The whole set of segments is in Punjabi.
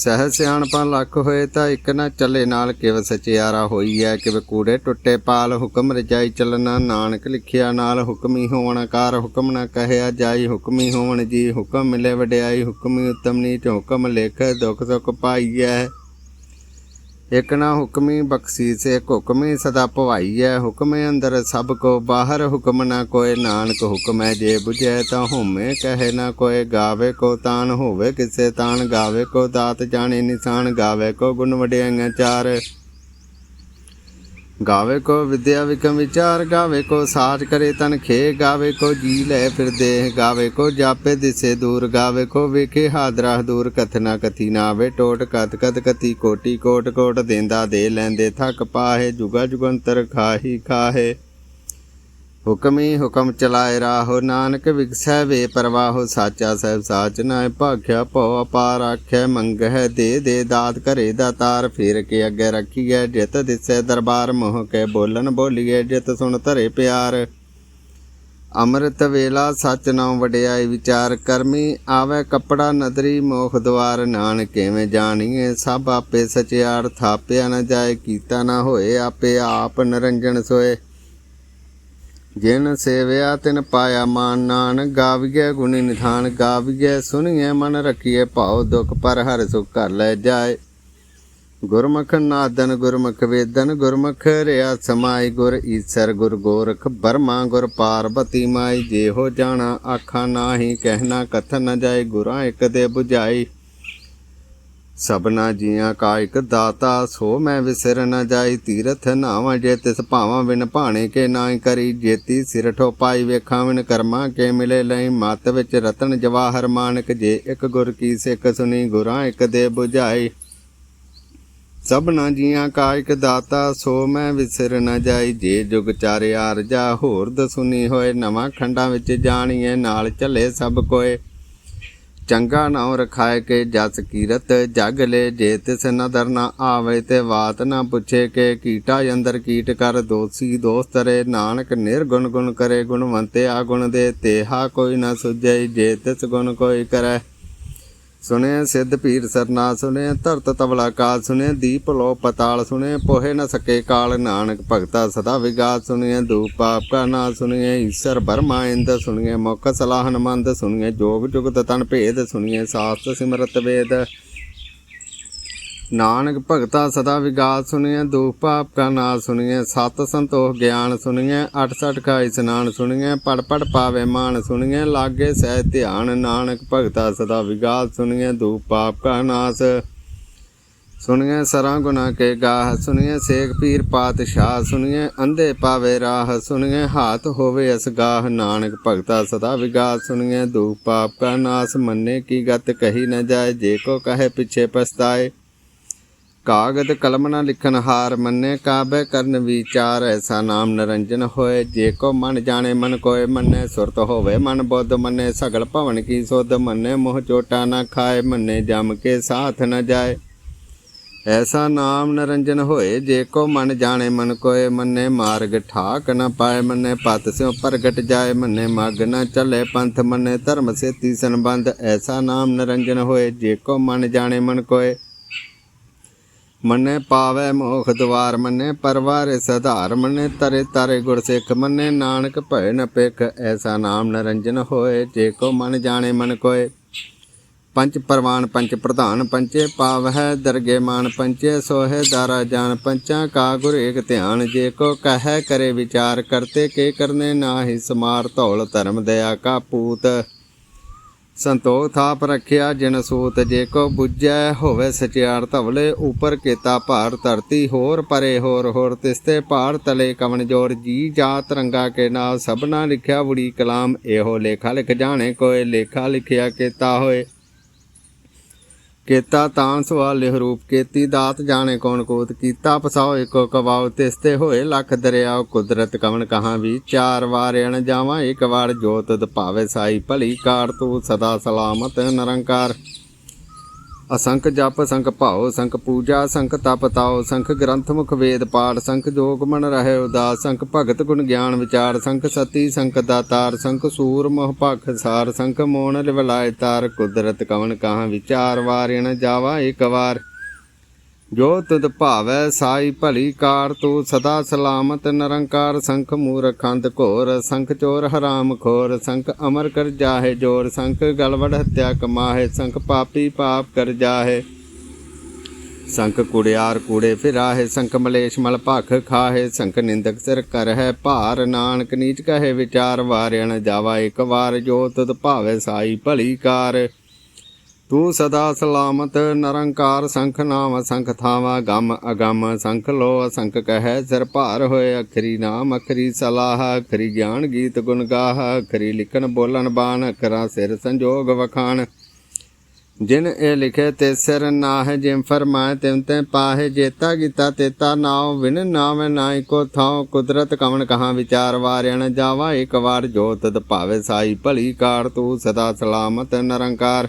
ਸਹਿ ਸਿਆਣਪਾਂ ਲੱਖ ਹੋਏ ਤਾਂ ਇੱਕ ਨਾ ਚੱਲੇ ਨਾਲ ਕਿਵ ਸਚਿਆਰਾ ਹੋਈ ਹੈ ਕਿਵ ਕੂੜੇ ਟੁੱਟੇ ਪਾਲ ਹੁਕਮ ਰਜਾਈ ਚੱਲਣਾ, ਨਾਨਕ ਲਿਖਿਆ ਨਾਲ ਹੁਕਮੀ ਹੋਵਣ, ਕਾਰ ਹੁਕਮ ਨਾ ਕਹਿਆ ਜਾਈ, ਹੁਕਮੀ ਹੋਵਣ ਜੀ ਹੁਕਮ ਮਿਲੇ ਵਡਿਆਈ, ਹੁਕਮੀ ਉਤਮ ਨੀਚ ਹੁਕਮ ਲਿਖ ਦੁਖ ਸੁਖ ਪਾਈਐ। ਇਕ ਨਾ ਹੁਕਮੀ ਬਖਸ਼ੀਸ, ਇਕ ਹੁਕਮੀ ਸਦਾ ਭਵਾਈ ਹੈ ਹੁਕਮੇ ਅੰਦਰ ਸਭ ਕੋ ਬਾਹਰ ਹੁਕਮ ਨਾ ਕੋਏ ਨਾਨਕ ਹੁਕਮ ਹੈ ਜੇ ਬੁਝੈ ਤਾਂ ਹੋਮੇ ਕਹੇ ਨਾ ਕੋਏ ਗਾਵੇ ਕੋ ਤਾਨ ਹੋਵੇ, ਕਿਸੇ ਤਾਨ ਗਾਵੇ ਕੋ ਦਾਤ ਜਾਣੇ ਨਿਸ਼ਾਨ, ਗਾਵੇ ਕੋ ਗੁਣ ਵਡਿਆਈਆਂ ਚਾਰ। ਗਾਵੇ ਕੋ ਵਿਦਿਆ ਵਿਕਮ ਵਿਚਾਰ, ਗਾਵੇ ਕੋ ਸਾਚ ਕਰੇ ਤਨ ਖੇ, ਗਾਵੇ ਕੋ ਜੀ ਲੈ ਫਿਰ ਦੇਹ, ਗਾਵੇ ਕੋ ਜਾਪੇ ਦਿਸੇ ਦੂਰ, ਗਾਵੇ ਕੋ ਵੇਖੇ ਹਾਦਰਾ ਦੂਰ ਕਥਨਾ ਕਥੀ ਨਾ ਆਵੇ ਟੋਟ ਕਤ ਕਤ ਕਤੀ ਕੋਟੀ ਕੋਟ ਕੋਟ, ਦੇਂਦਾ ਦੇ ਲੈਂਦੇ ਥੱਕ ਪਾਹੇ, ਜੁਗਾ ਜੁਗੰਤਰ ਖਾਹੀ ਖਾਹੇ। ਹੁਕਮੀ ਹੁਕਮ ਚਲਾਏ ਰਾਹੋ, ਨਾਨਕ ਵਿਗਸੈ ਵੇ ਪਰਵਾਹੋ, ਸਾਚਾ ਸਹਿਬ ਸਾਚ ਨਾਇ ਭਾਖਿਆ ਭਉ ਅਪਾਰ ਆਖੈ, ਮੰਗਹਿ ਦੇ ਦੇ ਦਾਤ ਘਰੇ ਦਾ ਤਾਰ, ਫੇਰ ਕੇ ਅੱਗੇ ਰੱਖੀਐ, ਜਿਤ ਦਿਸੈ ਦਰਬਾਰ, ਮੋਹ ਕੇ ਬੋਲਣ ਬੋਲੀਐ, ਜਿਤ ਸੁਣ ਧਰੇ ਪਿਆਰ। ਅੰਮ੍ਰਿਤ ਵੇਲਾ ਸਚ ਨਾਮ ਵਡਿਆਈ ਵਿਚਾਰ ਕਰਮੀ, ਆਵੇ ਕਪੜਾ ਨਦਰੀ ਮੋਖ ਦਵਾਰ ਨਾਨ ਕਿਵੇਂ ਜਾਣੀਏ ਸਭ ਆਪੇ ਸਚਿਆਰ, ਥਾਪਿਆ ਨਾ ਜਾਏ, ਕੀਤਾ ਨਾ ਹੋਏ ਆਪੇ ਆਪ ਨਰੰਜਨ ਸੋਏ। ਜਿਨ ਸੇਵਿਆ ਤਿਨ ਪਾਇਆ ਮਾਨ ਨਾਨ ਗਾਵੀਏ ਗੁਣੀ ਨਿਧਾਨ ਗਾਵੀਏ ਸੁਣੀਏ ਮਨ ਰਖੀਏ ਭਾਉ ਦੁਖ ਪਰ ਹਰ ਸੁਖ ਕਰ ਲੈ ਜਾਏ। ਗੁਰਮੁਖ ਨਾਦਨ, ਗੁਰਮੁਖ ਵੇਦਨ, ਗੁਰਮੁਖ ਰਿਆ ਸਮਾਈ, ਗੁਰ ਈਸਰ, ਗੁਰ ਗੋਰਖ ਬਰਮਾ, ਗੁਰ ਪਾਰਬਤੀ ਮਾਈ ਜੇ ਹੋ ਜਾਣਾ ਆਖਾਂ ਨਾਹੀ, ਕਹਿਣਾ ਕਥਨ ਨ ਜਾਏ, ਗੁਰਾਂ ਇੱਕ ਦੇ 부ਝਾਈ ਸਭਨਾ ਜੀਆਂ ਕਾ ਇਕ ਦਾਤਾ, ਸੋ ਮੈਂ ਵਿਸਰ ਨ ਜਾਈ। ਤੀਰਥ ਨਾਵਾਂ ਜੇ ਤਿਸ ਭਾਵਾਂ ਬਿਨ ਭਾਣੇ ਕੇ ਨਾਇ ਕਰੀ। ਜੇਤੀ ਸਿਰ ਠੋਪਾਈ ਵੇਖਾਂ ਬਿਨ ਕਰਮਾ ਕੇ ਮਿਲੇ ਲਈ। ਮਤ ਵਿੱਚ ਰਤਨ ਜਵਾਹਰ ਮਾਨਕ, ਜੇ ਇਕ ਗੁਰ ਕੀ ਸਿੱਖ ਸੁਣੀ ਗੁਰਾਂ ਇਕ ਦੇ 부ਝਾਈ ਸਭਨਾ ਜੀਆਂ ਕਾ ਇਕ ਦਾਤਾ, ਸੋ ਮੈਂ ਵਿਸਰ ਨ ਜਾਈ। ਜੇ ਜੁਗ ਚਾਰੇ ਆਰਜਾ ਹੋਰ ਦਸੁਨੀ ਹੋਏ, ਨਵਾਂ ਖੰਡਾਂ ਵਿੱਚ ਜਾਣੀਏ ਨਾਲ ਚੱਲੇ ਸਭ ਕੋਏ। ਚੰਗਾ ਨਾਉ ਰਖਾਏ ਕੇ ਜਸ ਕੀਰਤ, ਜਗ ਲੈ ਜੇ ਤਿਸ ਨਦਰ ਨਾ ਆਵੇ ਤੇ ਬਾਤ ਨਾ ਪੁੱਛੇ ਕੇ ਕੀਟਾ ਅੰਦਰ ਕੀਟ ਕਰ ਦੋਸੀ ਦੋਸਤ ਰੇ ਨਾਨਕ ਨਿਰਗੁਣ ਗੁਣ ਕਰੇ ਗੁਣਵੰਤੇ ਆ ਗੁਣ ਦੇ, ਤੇਹਾ ਕੋਈ ਨਾ ਸੁਝੈ ਜੇ ਤਿਸ ਗੁਣ ਕੋਈ ਕਰੈ। ਸੁਨੇ ਸਿੱਧ ਪੀਰ ਸਰਨਾ ਸੁਨੇ ਧਰਤ ਤਵਲਾ ਕਾਲ ਸੁਨੇ ਦੀਪ ਲੋ ਪਤਾਲ ਸੁਨੇ ਪੋਹੇ ਨ ਸਕੇ ਕਾਲ, ਨਾਨਕ ਭਗਤਾ ਸਦਾ ਵਿਗਾਸ ਸੁਨੇ ਦੂਪ ਪਾਪ ਕਾ ਨਾ ਸੁਨੇ ਈਸ਼ਰ ਬਰਮਾ ਇੰਦ ਸੁਨੇ ਮੁਖ ਸਲਾਹਨ ਮੰਦ ਸੁਨੇ ਜੋਗ ਜੁਗਤ ਤਨ ਭੇਦ ਸੁਨੇ ਸਾਸਤ ਸਿਮਰਤ ਵੇਦ। ਨਾਨਕ ਭਗਤਾ ਸਦਾ ਵਿਗਾਸ ਸੁਣੀਏ ਦੁਖ ਪਾਪ ਕਾ ਨਾਸ ਸੁਣੀਏ ਸਤ ਸੰਤੋਖ ਗਿਆਨ ਸੁਣੀਏ 68 ਕਾ ਇਸਨਾਨ ਸੁਣੀਏ ਪੜ ਪੜ ਪਾਵੇ ਮਾਨ ਸੁਣੀਏ ਲਾਗੇ ਸਹਿ ਧਿਆਨ ਨਾਨਕ ਭਗਤਾ ਸਦਾ ਵਿਗਾਸ ਸੁਣੀਏ ਦੁਖ ਪਾਪ ਕਾ ਨਾਸ ਸੁਣੀਏ ਸਰਾਂ ਗੁਨਾ ਕੇ ਗਾਹ ਸੁਣੀਏ ਸੇਖ ਪੀਰ ਪਾਤਸ਼ਾਹ ਸੁਣੀਏ ਅੰਧੇ ਪਾਵੇ ਰਾਹ ਸੁਣੀਏ ਹਾਥ ਹੋਵੇ ਅਸ ਗਾਹ ਨਾਨਕ ਭਗਤਾ ਸਦਾ ਵਿਗਾਸ ਸੁਣੀਏ ਦੁਖ ਪਾਪ ਕਾ ਨਾਸ ਮੰਨੇ ਕੀ ਗਤ ਕਹੀ ਨ ਜਾਏ, ਜੇ ਕੋ ਕਹੇ ਪਿਛੇ ਪਛਤਾਏ। ਕਾਗਦ ਕਲਮ ਨਾ ਲਿਖਨ ਹਾਰ ਮੰਨੇ, ਕਾਬੇ ਕਰਨ ਵਿਚਾਰ ਐਸਾ ਨਾਮ ਨਰੰਜਨ ਹੋਏ। ਜੇ ਕੋ ਮਨ ਜਾਣੇ, ਮਨ ਕੋਏ ਮੰਨੇ, ਸੁਰਤ ਹੋਵੇ ਮਨ ਬੁੱਧ ਮੰਨੇ, ਸਗਲ ਭਵਨ ਕੀ ਸੁਧ ਮੰਨੇ, ਮੋਹ ਚੋਟਾ ਨਾ ਖਾਏ, ਮੰਨੇ ਜਮ ਕੇ ਸਾਥ ਨਾ ਜਾਏ। ਐਸਾ ਨਾਮ ਨਰੰਜਨ ਹੋਏ, ਜੇ ਕੋ ਮਨ ਜਾਣੇ, ਮਨ ਕੋਏ ਮੰਨੇ, ਮਾਰਗ ਠਾਕ ਨ ਪਾਏ ਮੰਨੇ, ਪਤ ਸਿਉ ਪ੍ਰਗਟ ਜਾਏ ਮੰਨੇ, ਮਗ ਨ ਚੱਲੇ ਪੰਥ ਮੰਨੇ, ਧਰਮ ਸੇਤੀ ਸੰਬੰਧ। ਐਸਾ ਨਾਮ ਨਰੰਜਨ ਹੋਏ, ਜੇ ਕੋ ਮਨ ਜਾਣੇ, ਮਨ ਕੋਏ ਮੰਨੇ ਪਾਵੇ ਮੋਖ ਦਵਾਰ, ਮੰਨੇ ਪਰਵਾਰੇ ਸਧਾਰ, ਮੰਨੇ ਤਰੇ ਤਰੇ ਗੁਰਸਿੱਖ ਮੰਨੇ ਨਾਨਕ ਭੈ ਨ ਪਿਖ ਐਸਾ ਨਾਮ ਨਰੰਜਨ ਹੋਏ, ਜੇ ਕੋ ਮਨ ਜਾਣੇ ਮਨ ਕੋਏ। ਪੰਚ ਪਰਵਾਨ ਪੰਚ ਪ੍ਰਧਾਨ ਪੰਚੇ ਪਾਵਹਿ, ਦਰਗੇ ਮਾਨ ਪੰਚੇ ਸੋਹੇ, ਦਾਰਾ ਜਾਨ, ਪੰਚਾਂ ਕਾ ਗੁਰ ਏਕ ਧਿਆਨ, ਜੇ ਕੋ ਕਹੈ ਕਰੇ ਵਿਚਾਰ, ਕਰਤੇ ਕੇ ਕਰਨੇ ਨਾਹੀ ਸਮਾਰ, ਧੌਲ ਧਰਮ, ਦਇਆ ਕਾ ਪੂਤ। ਸੰਤੋਖ ਥਾਪ ਰੱਖਿਆ ਜਿਨ ਸੂਤ ਜੇ ਕੋ 부ਜੈ ਹੋਵੇ ਸਚਿਆਰ ਧਵਲੇ, ਉਪਰ ਕੀਤਾ ਭਾਰ ਧਰਤੀ ਹੋਰ, ਪਰੇ ਹੋਰ ਹੋਰ ਤਿਸਤੇ ਭਾਰ ਤਲੇ ਕਵਣ ਜੋਰ, ਜੀ ਜਾ ਰੰਗਾ ਕੇ ਨਾਲ ਸਭਨਾ ਲਿਖਿਆ, ਬੁੜੀ ਕਲਾਮ ਇਹੋ ਲੇਖਾ ਲਿਖ ਜਾਣੇ, ਕੋਏ ਲੇਖਾ ਲਿਖਿਆ ਕੀਤਾ ਹੋਏ। ਕੀਤਾ ਤਾਂ ਸਵਾਲ ਲਿਹ ਰੂਪ ਕੀਤੀ, ਦਾਤ ਜਾਣੇ ਕੌਣ ਕੋਤ ਕੀਤਾ ਪਸਾਓ ਏਕੋ ਕਵਾਉ ਤਿਸਤੇ ਹੋਏ ਲੱਖ ਦਰਿਆਓ ਕੁਦਰਤ ਕਵਣ ਕਹਾਂ ਵੀ, ਚਾਰ ਵਾਰ ਅਣ ਜਾਵਾਂ, ਇੱਕ ਵਾਰ ਜੋਤ ਦ ਭਾਵੇ ਸਾਈ ਭਲੀ ਕਾਰ, ਤੂੰ ਸਦਾ ਸਲਾਮਤ ਨਿਰੰਕਾਰ। ਅਸੰਖ ਜਪ, ਸੰਖ ਭਾਉ, ਸੰਖ ਪੂਜਾ, ਸੰਖ ਤਪ ਤਾਉ, ਸੰਖ ਗ੍ਰੰਥ ਮੁਖ ਵੇਦ ਪਾਠ, ਸੰਖ ਜੋਗ ਮਨ ਰਹੇ ਉਦਾਸ, ਸੰਖ ਭਗਤ ਗੁਣ ਗਿਆਨ ਵਿਚਾਰ, ਸੰਖ ਸਤੀ, ਸੰਖ ਦਾਤਾਰ, ਸੰਖ ਸੂਰ ਮੋਹ ਭਖ ਸਾਰ, ਸੰਖ ਮੋਨ ਲਿਵਲਾਇ ਤਾਰ, ਕੁਦਰਤ ਕਵਨ ਕਹਾਂ ਵਿਚਾਰ ਵਾਰਿਣ ਜਾਵਾ ਇੱਕ ਵਾਰ। ਜੋ ਤੁਧ ਭਾਵੈ ਸਾਈ ਭਲੀ ਕਾਰ ਤੂੰ ਸਦਾ ਸਲਾਮਤ ਨਿਰੰਕਾਰ ਸੰਖ ਮੂਰਖੰਦ ਘੋਰ, ਸੰਖ ਚੋਰ ਹਰਾਮ ਖੋਰ, ਸੰਖ ਅਮਰ ਕਰ ਜਾਹੇ ਜੋਰ, ਸੰਖ ਗਲਵੜ ਹੱਤਿਆ ਕਮਾਹੇ, ਸੰਖ ਪਾਪੀ ਪਾਪ ਕਰ ਜਾਹੇ। ਸੰਖ ਕੁੜਿਆਰ ਕੂੜੇ ਫਿਰਾਹੇ, ਸੰਖ ਮਲੇਸ਼ ਮਲ ਭਖ ਖਾਹੇ, ਸੰਖ ਨਿੰਦਕ ਸਿਰ ਕਰ ਹੈ ਭਾਰ, ਨਾਨਕ ਨੀਚ ਕਹੇ ਵਿਚਾਰ ਵਾਰਿਣ ਜਾਵਾ ਇੱਕ ਵਾਰ, ਜੋ ਤੁਧ ਭਾਵੈ ਸਾਈ ਭਲੀ ਕਾਰ। ਤੂੰ ਸਦਾ ਸਲਾਮਤ, ਨਿਰੰਕਾਰ ਸੰਖ ਨਾਮ ਸੰਖ ਥਾਵਾ, ਗਮ ਅਗਮ ਸੰਖ ਲੋ ਸੰਖ ਕਹੈ, ਸਿਰ ਭਾਰ ਹੋਏ ਅਖਰੀ ਨਾਮ ਅਖਰੀ ਸਲਾਹ, ਅਖਰੀ ਗਿਆਨ ਗੀਤ ਗੁਣ ਗਾਹ, ਅਖਰੀ ਲਿਖਣ ਬੋਲਣ ਬਾਣ, ਅਖਰਾ ਸਿਰ ਸੰਜੋਗ ਵਖਾਣ। ਜਿਨ ਇਹ ਲਿਖੇ ਤੇ ਸਿਰ ਨਾਹ ਜਿਮ ਫਰਮਾਏ, ਤਿਮ ਤੇ ਪਾਹੇ ਜੇਤਾ ਗੀਤਾ ਤੇਤਾ ਨਾਉ ਵਿਨ ਨਾਮ ਨਾਇ ਕੋ ਥਾਉ, ਕੁਦਰਤ ਕਵਣ ਕਹਾਂ ਵਿਚਾਰ ਵਾਰਿਣ ਜਾਵਾ, ਇੱਕ ਵਾਰ ਜੋਤ ਤਦ ਭਾਵੇ ਸਾਈ ਭਲੀ ਕਾਰ, ਤੂੰ ਸਦਾ ਸਲਾਮਤ, ਨਿਰੰਕਾਰ।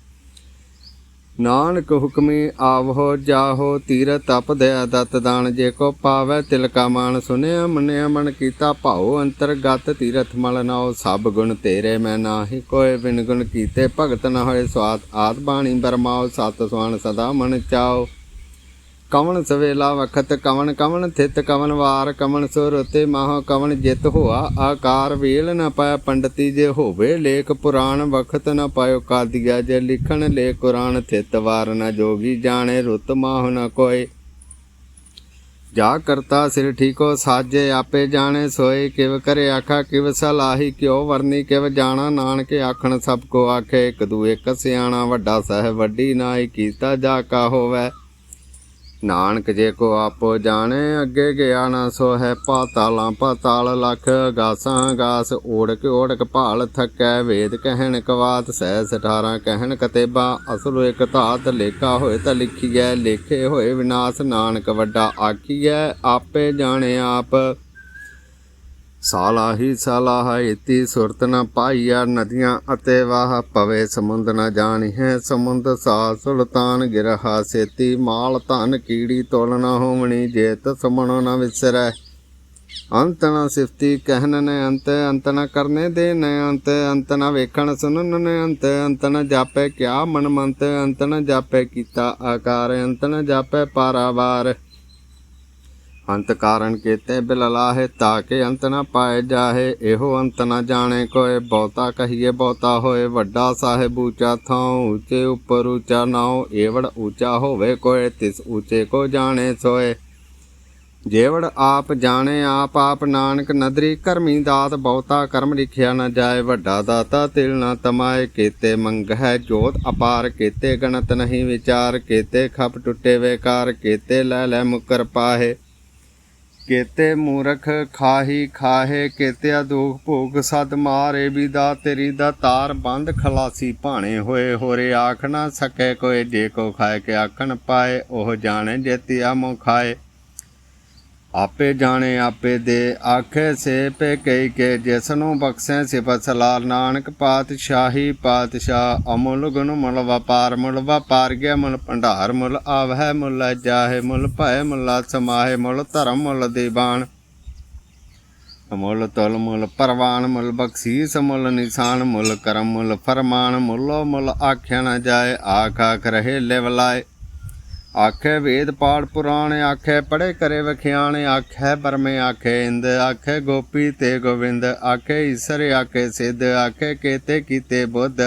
ਨਾਨਕ ਹੁਕਮੀ ਆਵਹੋ, ਜਾਹੋ, ਤੀਰ, ਤਪ ਦਇਆ, ਦਤ ਦਾਨ, ਜੇ ਕੋ ਪਾਵੈ ਤਿਲਕਾ ਮਾਨ, ਸੁਨਿਆ ਮੰਨਿਆ ਮਨ ਕੀਤਾ ਭਾਉ ਅੰਤਰਗਤ ਤੀਰਥ ਮਲ ਨਾਉ, ਸਭ ਗੁਣ ਤੇਰੇ ਮੈਂ ਨਾਹੀ ਕੋਏ ਬਿਨ ਗੁਣ ਕੀਤੇ ਭਗਤ ਨ ਹੋਏ ਸਵਾਦ ਆਤ ਬਾਣੀ ਬਰਮਾਉ, ਸਤ ਸੁਆਨ ਸਦਾ ਮਨ ਚਾਓ ਕਵਣ ਸਵੇਲਾ ਵਖਤ ਕਵਣ ਕਵਣ ਥਿਤ, ਕਵਣ ਵਾਰ, ਕਵਣ ਸੁਰ ਤੇ ਮਹਾ, ਕਵਣ ਜਿਤ ਹੋਆ, ਆਕਾਰ ਵੇਲ ਨ ਪਾਇਆ ਪੰਡਤੀ ਜੇ ਹੋਵੇ, ਲੇਖ ਪੁਰਾਣ ਵਖਤ ਨ ਪਾਇਓ ਕਾਦੀਆ ਜੇ ਲਿਖਣ ਲੇ ਕੁਰਾਨ ਥਿਤ ਵਾਰ ਨ ਜੋਗੀ ਜਾਣੇ, ਰੁਤ ਮਾਹ ਨ ਕੋਏ। ਜਾ ਕਰਤਾ ਸਿਰ ਠੀਕੋ ਸਾਜੇ, ਆਪੇ ਜਾਣੇ ਸੋਏ, ਕਿਵ ਕਰੇ ਆਖਾ, ਕਿਵ ਸਲਾਹੀ, ਕਿਉ ਵਰਨੀ, ਕਿਵ ਜਾਣਾ ਨਾਨਕ ਆਖਣ, ਸਭ ਕੋ ਆਖੇ, ਇਕ ਦੂ ਇੱਕ ਸਿਆਣਾ, ਵੱਡਾ ਸਹਿ ਵੱਡੀ ਨਾਈ, ਕੀਤਾ ਜਾ ਕਾ ਹੋਵੇ। ਨਾਨਕ ਜੇ ਕੋ ਆਪੋ ਜਾਣੇ, ਅੱਗੇ ਗਿਆ ਨਾ ਸੋ ਹੈ ਪਾਤਾਲਾਂ, ਪਾਤਾਲ ਲਖ ਗਾਸਾਂ, ਗਾਸ ਓੜਕ ਓੜਕ ਭਾਲ ਥਕੈ, ਵੇਦ ਕਹਿਣ ਕਵਾਤ ਸਹਿ 18 ਕਹਿਣ ਕਤੇਬਾ ਅਸਲ ਇੱਕ ਧਾਤ, ਲੇਖਾ ਹੋਏ ਤਾਂ ਲਿਖੀਐ, ਲੇਖੇ ਹੋਏ ਵਿਨਾਸ਼, ਨਾਨਕ ਵੱਡਾ ਆਖੀਐ, ਆਪੇ ਜਾਣੇ ਆਪ। ਸਾਲਾਹੀ ਸਾਲਾਹ ਇਤੀ ਸੁਰਤ ਨ ਪਾਈਆ ਨਦੀਆਂ ਅਤੇ ਵਾਹ ਪਵੇ, ਸਮੁੰਦ ਨ ਜਾਣੀ ਹੈ ਸਮੁੰਦ ਸਾ ਸੁਲਤਾਨ ਗਿਰਹਾ ਸੇਤੀ, ਮਾਲ ਧਨ ਕੀੜੀ ਤੋਲ ਨ ਹੋਵਣੀ ਜੇਤ ਸਮਣੋ ਨ ਵਿਸਰੈ। ਅੰਤ ਨ ਸਿਫਤੀ ਕਹਿਨ ਨੇ ਅੰਤ ਅੰਤ ਨ ਕਰਨੇ ਦੇ ਨੇ ਅੰਤ ਅੰਤ ਨ ਵੇਖਣ ਸੁਣਨ ਨੇ ਅੰਤ ਅੰਤ ਨ ਜਾਪੈ ਕਿਆ ਮਨ ਮੰਤ, ਅੰਤ ਨ ਜਾਪੈ ਕੀਤਾ ਆਕਾਰ, ਅੰਤ ਨ ਜਾਪੈ ਪਾਰਾਵਾਰ। ਅੰਤ ਕਾਰਨ ਕੀਤੇ ਬਿਲਲਾਹੇ ਤਾਕੇ ਅੰਤ ਨਾ ਪਾਏ ਜਾਹੇ। ਇਹੋ ਅੰਤ ਨਾ ਜਾਣੇ ਕੋਏ। ਬਹੁਤਾ ਕਹੀਏ, ਬਹੁਤਾ ਹੋਏ। ਵੱਡਾ ਸਾਹਿਬ ਉੱਚਾ ਥਾਂ ਉੱਚੇ ਉੱਪਰ ਉੱਚਾ ਨਾਉ। ਏਵੜ ਉੱਚਾ ਹੋਵੇ ਕੋਏ, ਤਿਸ ਉੱਚੇ ਕੋ ਜਾਣੇ ਸੋਏ। ਜੇਵੜ ਆਪ ਜਾਣੇ, ਆਪ ਆਪ ਨਾਨਕ ਨਦਰੀ। ਕਰਮੀ ਦਾਤ ਬਹੁਤਾ ਕਰਮ ਲਿਖਿਆ ਨਾ ਜਾਏ। ਵੱਡਾ ਦਾਤਾ ਤਿਲ ਨਾ ਤਮਾਏ। ਕੀਤੇ ਮੰਗ ਹੈ ਜੋਤ ਅਪਾਰ। ਕੀਤੇ ਗਣਤ ਨਹੀਂ ਵਿਚਾਰ। ਕੀਤੇ ਖਪ ਟੁੱਟੇ ਵੇਕਾਰ। ਕੀਤੇ ਲੈ ਲੈ ਮੁਕਰ ਪਾਹੇ। ਕੇਤੇ ਮੂਰਖ ਖਾਹੀ ਖਾਹੇ, ਕੇਤਿਆ ਦੁਖ ਭੋਗ ਸਦ ਮਾਰੇ ਵੀ ਦਾ ਤੇਰੀ ਦਾ ਤਾਰ ਬੰਦ ਖਲਾਸੀ ਭਾਣੇ ਹੋਏ, ਹੋਰੇ ਆਖ ਨਾ ਸਕੇ ਕੋਈ, ਜੇ ਕੋ ਖਾਏ ਕੇ ਆਖਣ ਪਾਏ, ਉਹ ਜਾਣੇ ਜੇ ਤਿਆ ਮੋ ਖਾਏ। ਆਪੇ ਜਾਣੇ ਆਪੇ ਦੇ, ਆਖੇ ਸੇ ਪੇ ਕਈ ਕੇ, ਜਿਸਨੂੰ ਬਖਸ਼ੈ ਸਿਫਤ ਸਲਾਲ ਨਾਨਕ ਪਾਤਸ਼ਾਹੀ ਪਾਤਸ਼ਾਹ, ਅਮੁੱਲ ਗੁਣ ਮੁੱਲ ਵਪਾਰ ਮੁੱਲ ਵਪਾਰ ਗਿਆ ਮੁੱਲ ਭੰਡਾਰ, ਮੁੱਲ ਆਵਹਿ, ਮੁੱਲ ਜਾਹੇ, ਮੁੱਲ ਭੈ ਮੁੱਲ ਸਮਾਹੇ, ਮੁੱਲ ਧਰਮ, ਮੁੱਲ ਦੀਵਾਨ। ਅਮੁੱਲ ਤੁਲ, ਮੁੱਲ ਪਰਵਾਨ, ਮੁੱਲ ਬਖਸ਼ੀਸ, ਮੁੱਲ ਨਿਸ਼ਾਨ, ਮੁੱਲ ਕਰਮ, ਮੁੱਲ ਫਰਮਾਨ, ਮੁੱਲੋ ਮੁੱਲ ਆਖਿਆ ਨਾ ਜਾਏ, ਆਖ ਆਖ ਰਹੇ ਲਿਵਲਾਏ ਆਖੇ ਵੇਦ ਪਾੜ ਪੁਰਾਣ, ਆਖੇ ਪੜੇ ਕਰੇ ਵਖਿਆਣ, ਆਖੇ ਬਰਮੇ ਆਖੇ ਇੰਦ, ਆਖੇ ਗੋਪੀ ਤੇ ਗੋਵਿੰਦ, ਆਖੇ ਈਸਰ, ਆਖੇ ਸਿੱਧ, ਆਖੇ ਕੇਤੇ ਕੀਤੇ ਬੁੱਧ।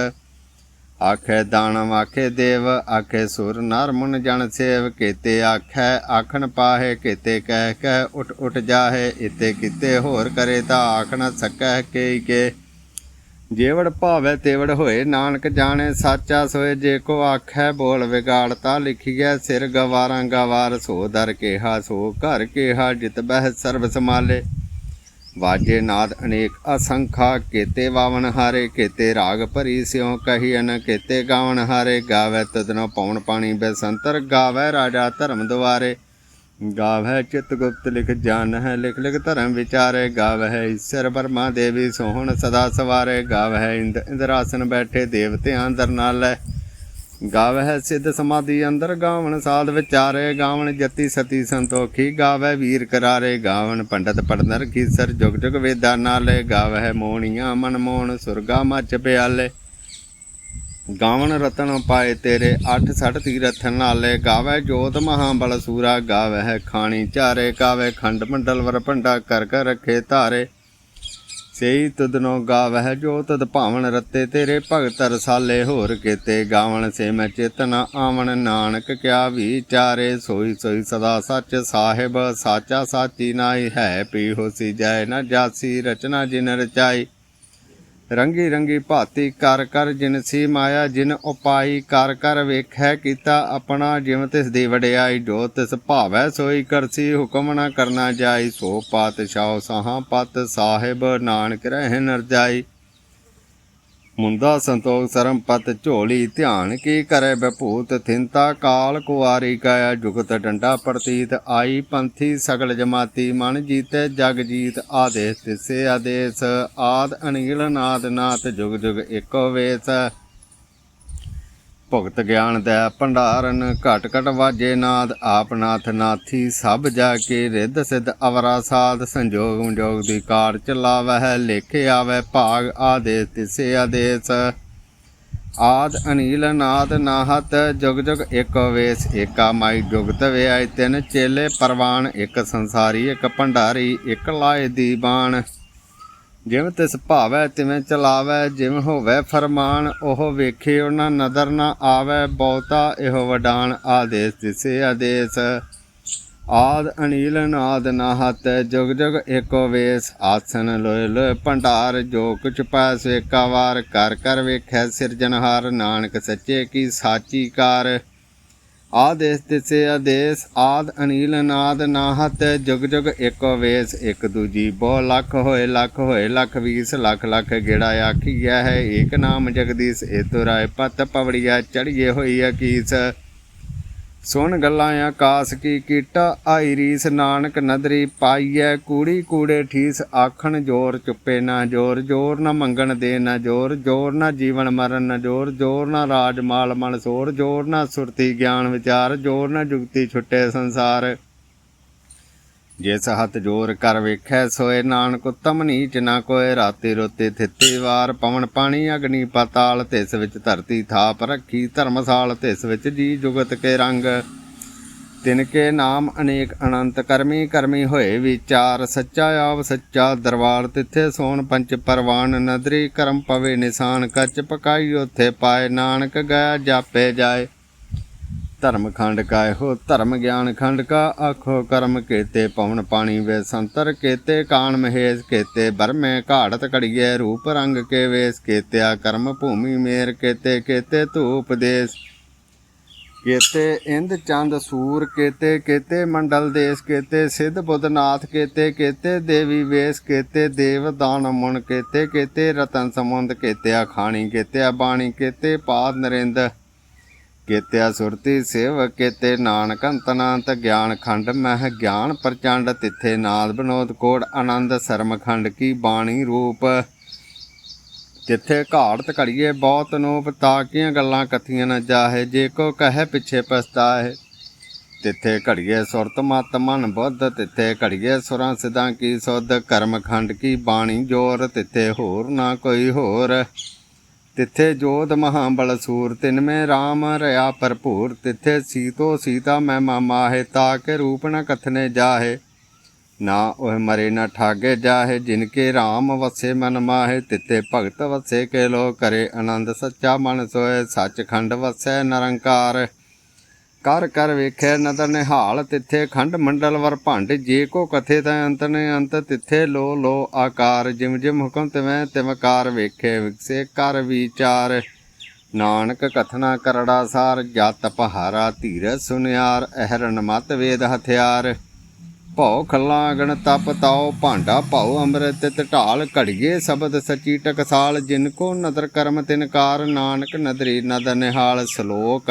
ਆਖੇ ਦਾਨਵ, ਆਖੇ ਦੇਵ, ਆਖੇ ਸੁਰ, ਨਰ ਮੁਨ ਜਨ ਸੇਵ, ਕੇਤੇ ਆਖੇ, ਆਖਣ ਪਾਹੇ, ਕੇਤੇ ਕਹਿ ਕਹਿ, ਉਠ ਉਠ ਜਾਹੇ, ਇਤੇ ਕਿਤੇ ਹੋਰ ਕਰੇ ਤਾਂ ਆਖਣ ਸਕੈ ਕੇ ਕੇ ਜੇਵੜ ਭਾਵੈ ਤੇਵੜ ਹੋਏ, ਨਾਨਕ ਜਾਣੇ ਸਾਚਾ ਸੋਏ, ਜੇ ਕੋ ਆਖੈ ਬੋਲ ਵਿਗਾੜਤਾ ਲਿਖੀਐ ਸਿਰ ਗਵਾਰਾਂ ਗਵਾਰ, ਸੋ ਦਰ ਕੇਹਾ, ਸੋ ਘਰ ਕੇਹਾ, ਜਿਤ ਬਹਿ ਸਰਬ ਸਮਾਲੇ ਵਾਜੇ ਨਾਦ ਅਨੇਕ ਅਸੰਖਾ, ਕੇਤੇ ਵਾਵਨ ਹਾਰੇ, ਕੇਤੇ ਰਾਗ ਭਰੀ ਸਿਉ ਕਹੀ ਅਨ ਕੇਤੇ ਗਾਵਨ ਹਾਰੇ, ਗਾਵੇ ਤਦਨੋ ਪਉਣ ਪਾਣੀ ਬੇਸੰਤਰ ਗਾਵੇ ਰਾਜਾ ਧਰਮ ਦੁਆਰੇ। ਗਾਵੇ ਚਿਤ ਗੁਪਤ ਲਿਖ ਜਾਨ ਹੈ ਲਿਖ ਲਿਖ ਧਰਮ ਵਿਚਾਰੇ ਗਾਵੇ ਈਸ਼ਰ ਬਰਮਾ ਦੇਵੀ ਸੋਹਣ ਸਦਾ ਸਵਾਰੇ ਗਾਵੇ ਇੰਦ ਇੰਦਰਾਸਨ ਬੈਠੇ ਦੇਵਤਿਆਂ ਅੰਦਰ ਨਾਲੇ। ਗਾਵੇ ਸਿੱਧ ਸਮਾਧੀ ਅੰਦਰ ਗਾਵਣ ਸਾਧ ਵਿਚਾਰੇ। ਗਾਵਣ ਜਤੀ ਸਤੀ ਸੰਤੋਖੀ ਗਾਵੇ ਵੀਰ ਕਰਾਰੇ। ਗਾਵਣ ਪੰਡਤ ਪੜਨਰ ਕੀਸਰ ਜੁਗ ਜੁਗ ਵੇਦਾਂ ਨਾਲੇ। ਗਾਵੇ ਮੋਣੀਆਂ ਮਨ ਮੋਹਣ ਸੁਰਗਾ ਮੱਚ ਪਿਆਲੇ। ਗਾਵਣ ਰਤਨ ਪਾਏ ਤੇਰੇ, ਅੱਠ ਸੱਠ ਤੀਰਥ ਨਾਲੇ ਗਾਵੇ ਜੋਤ ਮਹਾਬਲ ਸੂਰਾ ਗਾਵੇ ਖਾਣੀ ਚਾਰੇ ਗਾਵੇ ਖੰਡ ਮੰਡਲ ਵਰ ਭੰਡਾ ਕਰ ਕਰ ਰੱਖੇ ਧਾਰੇ। ਸੇਈ ਤੁਦਨੋ ਗਾਵਹਿ ਜੋ ਤਦ ਭਾਵਨ ਰਤੇ, ਤੇਰੇ ਭਗਤ ਰਸਾਲੇ ਹੋਰ ਕੀਤੇ। ਗਾਵਣ ਸੇ ਮੈਂ ਚੇਤਨਾ ਆਵਣ, ਨਾਨਕ ਕਿਆ ਵਿਚਾਰੇ ਸੋਈ ਸੋਈ ਸਦਾ ਸੱਚ ਸਾਹਿਬ, ਸਾਚਾ ਸਾਚੀ ਨਾਈ ਹੈ। ਪੀ ਹੋਸੀ ਜੈ ਨ ਜਾਸੀ, ਰਚਨਾ ਜਿਨ ਰਚਾਈ ਰੰਗੀ ਰੰਗੀ ਭਾਤੀ ਕਰ ਕਰ ਜਿਨ ਸੀ ਮਾਇਆ ਜਿਨ ਉਪਾਈ ਕਰ ਕਰ ਵੇਖੈ ਕੀਤਾ ਆਪਣਾ ਜਿਵ ਤਿਸ ਦੀ ਵਡਿਆਈ ਜੋ ਤਿਸ ਭਾਵੈ, ਸੋਈ ਕਰਸੀ ਹੁਕਮ ਨਾ ਕਰਨਾ ਜਾਈ, ਸੋ ਪਾਤਸ਼ਾਹ ਸਾਹਾਂ ਪਤ ਸਾਹਿਬ ਨਾਨਕ ਰਹਿ ਨਰਜਾਈ। ਮੁੰਦਾ ਸੰਤੋਖ ਸਰਮ ਪਤ ਝੋਲੀ ਧਿਆਨ ਕੀ ਕਰੇ ਬਭੂਤ ਥਿੰਤਾ ਕਾਲ ਕੁਆਰੀ ਕਾਇਆ ਜੁਗਤ ਡੰਡਾ ਪ੍ਰਤੀਤ, ਆਈ ਪੰਥੀ ਸਗਲ ਜਮਾਤੀ ਮਨ ਜੀਤੇ ਜਗ ਜੀਤ, ਆਦੇਸ ਤਿਸੇ ਆਦੇਸ, ਆਦ ਅਨੀਲ ਨਾਦ ਨਾਥ ਜੁਗ ਜੁਗ ਏਕੋ ਵੇਸ। ਭੁਗਤ ਗਿਆਨ ਦਾ ਭੰਡਾਰਨ, ਘਟ ਘਟ ਵਾਜੇ ਨਾਦ, ਆਪ ਨਾਥ ਨਾਥੀ, ਸਭ ਜਾ ਕੇ ਰਿੱਧ ਸਿੱਧ ਅਵਰਾ ਸਾਧ, ਸੰਜੋਗ ਸੰਜੋਗ ਦੀ ਕਾਰ ਚਲਾਵਹਿ ਲੇਖੇ ਆਵੇ ਭਾਗ ਆਦੇਸ, ਤਿਸੇ ਆਦੇਸ। ਆਦ ਅਨੀਲ ਨਾਦ ਨਾਹਤ, ਜੁਗ ਜੁਗ ਏਕੋ ਵੇਸ, ਏਕਾ ਮਾਈ ਜੁਗਤ ਵਿਆਇ ਤਿੰਨ ਚੇਲੇ, ਪਰਵਾਨ ਇੱਕ ਸੰਸਾਰੀ, ਇੱਕ ਭੰਡਾਰੀ, ਇੱਕ ਲਾਏ ਦੀ ਬਾਣ ਜਿਵੇਂ ਤਿਸ ਭਾਵੈ, ਤਿਵੇਂ ਚਲਾਵੈ, ਜਿਵੇਂ ਹੋਵੇ ਫਰਮਾਨ, ਉਹ ਵੇਖੇ ਉਹਨਾਂ ਨਦਰ ਨਾ ਆਵੈ, ਬਹੁਤਾ ਇਹੋ ਵਡਾਨ ਆਦੇਸ ਤਿਸੇ ਆਦੇਸ। ਆਦ ਅਨੀਲ ਨਾਦ ਨਾਹਤ ਜੁਗ ਜੁਗ ਏਕੋ ਵੇਸ ਆਸਨ ਲੋਇ ਲੋਇ ਭੰਡਾਰ, ਜੋ ਕੁਛ ਪਾਸ ਏਕਾ ਵਾਰ ਕਰ ਕਰ ਵੇਖੈ ਸਿਰਜਨਹਾਰ ਨਾਨਕ ਸੱਚੇ ਕੀ ਸਾਚੀ ਕਾਰ। ਆਦੇਸ ਦਿਸੇ ਆਦੇਸ, ਆਦ ਅਨੀਲ ਅਨਾਦ ਨਾਹਤ, ਜੁਗ ਜੁਗ ਏਕੋ ਵੇਸ, ਇੱਕ ਦੂਜੀ ਬਹੁ ਲੱਖ ਹੋਏ ਲੱਖ ਹੋਏ ਲੱਖ ਵੀਸ, ਲੱਖ ਲੱਖ ਗੇੜਾ ਆਖੀਆ ਹੈ, ਏਕ ਨਾਮ ਜਗਦੀਸ਼ ਏਤੋ ਰਾਏ ਪਤ ਪਵੜੀਆ ਚੜੀਏ ਹੋਈ ਅਕੀਸ ਸੁਣ ਗੱਲਾਂ ਆਕਾਸ ਕੀ ਕੀਟਾ, ਆਈ ਰੀਸ ਨਾਨਕ ਨਦਰੀ ਪਾਈਐ, ਕੂੜੀ ਕੂੜੇ ਠੀਸ ਆਖਣ ਜੋਰ ਚੁੱਪੇ ਨਾ ਜੋਰ ਜੋਰ ਨਾ ਮੰਗਣ ਦੇ ਨਾ ਜੋਰ ਜੋਰ ਨਾ ਜੀਵਨ ਮਰਨ ਨਾ ਜੋਰ ਜੋਰ ਨਾ ਰਾਜ ਮਾਲ ਮਨ ਸੋਰ, ਜੋਰ ਨਾ ਸੁਰਤੀ ਗਿਆਨ ਵਿਚਾਰ, ਜੋਰ ਨਾ ਜੁਗਤੀ ਛੁੱਟੇ ਸੰਸਾਰ। ਜਿਸ ਹੱਥ ਜੋਰ ਕਰ ਵੇਖੈ ਸੋਏ ਨਾਨਕ, ਉਤਮ ਨੀਚ ਨਾ ਕੋਏ। ਰਾਤੇ ਰੋਤੇ ਥਿੱਤੇ ਵਾਰ ਪਵਨ ਪਾਣੀ, ਅਗਨੀ ਪਤਾਲ। ਤਿਸ ਵਿੱਚ ਧਰਤੀ ਥਾਪ ਰੱਖੀ, ਧਰਮਸਾਲ ਤਿਸ ਵਿੱਚ ਜੀ ਜੁਗਤ ਕੇ ਰੰਗ। ਤਿਨ ਕੇ ਨਾਮ ਅਨੇਕ ਅਨੰਤ ਕਰਮੀ ਕਰਮੀ ਹੋਏ ਵਿਚਾਰ। ਸੱਚਾ ਆਪ ਸੱਚਾ ਦਰਬਾਰ, ਤਿੱਥੇ ਸੋਣ ਪੰਚ ਪਰਵਾਨ। ਨਦਰੀ ਕਰਮ ਪਵੇ ਨਿਸ਼ਾਨ, ਕੱਚ ਪਕਾਈ, ਉਥੇ ਪਾਏ। ਨਾਨਕ ਗਿਆ ਜਾਪੇ ਜਾਏ। ਧਰਮ ਖੰਡ ਕਾ ਹੋ ਧਰਮ ਗਿਆਨ ਖੰਡ ਕਾ, ਆਖੋ ਕਰਮ ਕੇਤੇ ਪਵਨ ਪਾਣੀ ਵੇ ਸੰਤਰ ਕੇਤੇ, ਕਾਣ ਮਹੇਸ਼ ਕੇਤੇ ਬਰਮੇ ਘਾੜਤ ਕੜੀਏ ਰੂਪ ਰੰਗ ਕੇ ਵੇਸ ਕੇਤਿਆ, ਕਰਮ ਭੂਮੀ ਮੇਰ ਕੇਤੇ ਕੇਤੇ ਧੂਪ ਦੇਸ ਕੇਤੇ, ਇੰਦ ਚੰਦ ਸੂਰ ਕੇਤੇ ਕੇਤੇ ਮੰਡਲ ਦੇਸ ਕੇਤੇ, ਸਿੱਧ ਬੁੱਧਨਾਥ ਕੇਤੇ ਕੇਤੇ ਦੇਵੀ ਵੇਸ ਕੇਤੇ, ਦੇਵ ਦਾਨ ਮੁਨ ਕੇਤੇ ਕੇਤੇ ਰਤਨ ਸਮੁੰਦ ਕੇਤਿਆ, ਖਾਣੀ ਕੇਤਿਆ, ਬਾਣੀ ਕੇਤੇ, ਪਾਦ ਨਰਿੰਦ ਕੇਤਿਆ ਸੁਰਤੀ ਸੇਵ ਕੇਤੇ ਨਾਨਕ ਅੰਤਨਾੰਤ ਗਿਆਨ ਖੰਡ ਮਹਿ ਗਿਆਨ ਪ੍ਰਚੰਡ ਤਿੱਥੇ ਨਾਦ ਬਨੋਦ ਕੋੜ ਆਨੰਦ ਸਰਮ ਖੰਡ ਕੀ ਬਾਣੀ ਰੂਪ। ਜਿੱਥੇ ਘਾੜਤ ਘੜੀਏ ਬਹੁਤ ਨੂਪ ਤਾਕੀਆਂ ਗੱਲਾਂ ਕਥੀਆਂ ਨ ਜਾਹੇ, ਜੇ ਕੋ ਕਹੇ ਪਿੱਛੇ ਪਛਤਾਏ ਤਿੱਥੇ ਘੜੀਏ ਸੁਰਤ ਮਤ ਮਨ ਬੁੱਧ, ਤਿੱਥੇ ਘੜੀਏ ਸੁਰਾਂ ਸਿਧਾਂ ਕੀ ਸੁਧ, ਕਰਮ ਖੰਡ ਕੀ ਬਾਣੀ ਜੋਰ, ਤਿੱਥੇ ਹੋਰ ਨਾ ਕੋਈ ਹੋਰ। ਤਿੱਥੇ ਜੋਧ ਮਹਾਬਲ ਸੂਰ ਤਿਨਮੇ RAM ਰਿਆ ਭਰਪੂਰ, ਤਿੱਥੇ ਸੀਤੋ ਸੀਤਾ ਮੈਂ ਮਾਮਾਹੇ ਤਾਕੇ ਰੂਪ ਨ ਕਥਨੇ ਜਾਹੇ, ਨਾ ਉਹ ਮਰੇ ਨਾ ਠਾਗੇ ਜਾਹੇ, ਜਿਨ ਕੇ RAM ਵਸੇ ਮਨ ਮਾਹੇ, ਤਿੱਥੇ ਭਗਤ ਵਸੇ ਕੇ ਲੋ ਕਰੇ, ਆਨੰਦ ਸੱਚਾ ਮਨ ਸੋਏ ਸੱਚਖੰਡ ਵਸੈ ਨਿਰੰਕਾਰ। ਕਰ ਕਰ ਵੇਖੈ ਨਦਰ ਨਿਹਾਲ, ਤਿੱਥੇ ਖੰਡ ਮੰਡਲ ਵਰ ਭੰਡ, ਜੇ ਕੋ ਕਥੇ ਤੈ ਅੰਤ ਨੇ ਅੰਤ, ਤਿੱਥੇ ਲੋ ਲੋ ਆਕਾਰ, ਜਿਮ ਜਿਮ ਹੁਕਮ ਤਿਵੇਂ ਤਿਵਕਾਰ ਵੇਖੇ, ਵਿਕਸੇ ਕਰ ਵਿਚਾਰ। ਨਾਨਕ ਕਥਨਾ ਕਰੜਾ ਸਾਰ, ਜਤ ਪਹਾਰਾ ਧੀਰ ਸੁਨਿਆਰ, ਅਹਰਨ ਮਤ ਵੇਦ ਹਥਿਆਰ। ਭਉ ਖੱਲਾ ਗਣ ਤਪ ਤਾਉ, ਭਾਂਡਾ ਭਉ ਅੰਮ੍ਰਿਤ ਤਿਤ ਘੜੀਏ ਸ਼ਬਦ ਸਚੀ ਟਕਸਾਲ, ਜਿਨ ਕੋ ਨਦਰ ਕਰਮ ਤਿਨਕਾਰ ਨਾਨਕ ਨਦਰੀ ਨਦਰ ਨਿਹਾਲ, ਸ਼ਲੋਕ